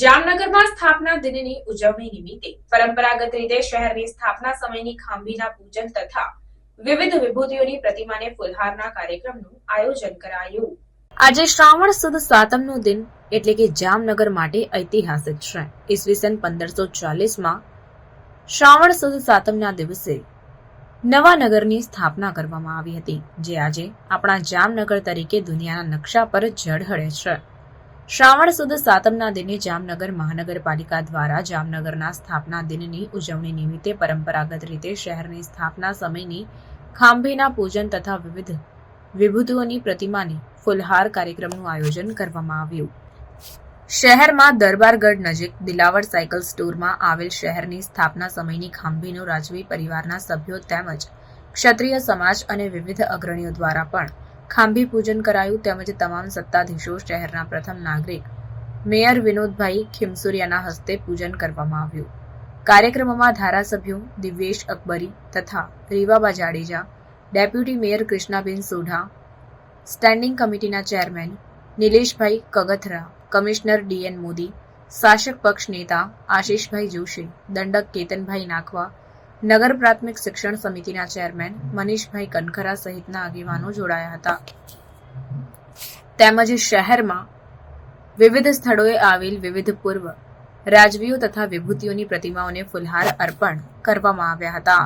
જામનગરમાં સ્થાપના દિનની ઉજવણી નિમિત્તે પરંપરાગત રીતે શહેરની સ્થાપના સમયની ખાંભીના પૂજન તથા વિવિધ વિભૂતિઓની પ્રતિમાને ફુલહારના કાર્યક્રમનું આયોજન કરાયું. આજે શ્રાવણ સુદ સાતમનો દિન એટલે કે જામનગર માટે ઐતિહાસિક છે ઈસવીસન પંદરસો ચાલીસમાં શ્રાવણ સુદ સાતમના દિવસે નવા નગરની સ્થાપના કરવામાં આવી હતી, જે આજે આપણા જામનગર તરીકે દુનિયાના નકશા પર ઝળહળે છે. શ્રાવણ સુદ સાતમના દિને જામનગર મહાનગરપાલિકા દ્વારા જામનગરના સ્થાપના દિનની ઉજવણી નિમિત્તે પરંપરાગત રીતે શહેરની સ્થાપના સમયની ખાંભીના પૂજન તથા વિવિધ વિભૂતિઓની પ્રતિમાની ફુલહાર કાર્યક્રમનું આયોજન કરવામાં આવ્યું. શહેરમાં દરબારગઢ નજીક દિલાવર સાયકલ સ્ટોરમાં આવેલ શહેરની સ્થાપના સમયની ખાંભીનો રાજવી પરિવારના સભ્યો તેમજ ક્ષત્રિય સમાજ અને વિવિધ અગ્રણીઓ દ્વારા પણ ખાંભી પૂજન કરાયું તેમજ તમામ સત્તાધીશો શહેરના પ્રથમ નાગરિક. મેયર વિનોદભાઈ ખીમસુરિયાના હસ્તે પૂજન કરવામાં આવ્યું. કાર્યક્રમમાં ધારાસભ્યો દિવ્યેશ અકબરી તથા Rivaba Jadeja, deputy mayor Krishnaben Sodha, standing કમિટીના chairman Nileshbhai Kagathara, commissioner D N Modi, શાસક પક્ષ નેતા આશીષભાઈ જોશી, દંડક કેતનભાઈ નાખવા નગર પ્રાથમિક શિક્ષણ સમિતિના ચેરમેન મનીષભાઈ કનખરા સહિતના આગેવાનો જોડાયા હતા. તેમજ શહેરમાં વિવિધ સ્થળોએ આવેલ વિવિધ પૂર્વ રાજવીઓ તથા વિભૂતિઓની પ્રતિમાઓને ફુલહાર અર્પણ કરવામાં આવ્યા હતા.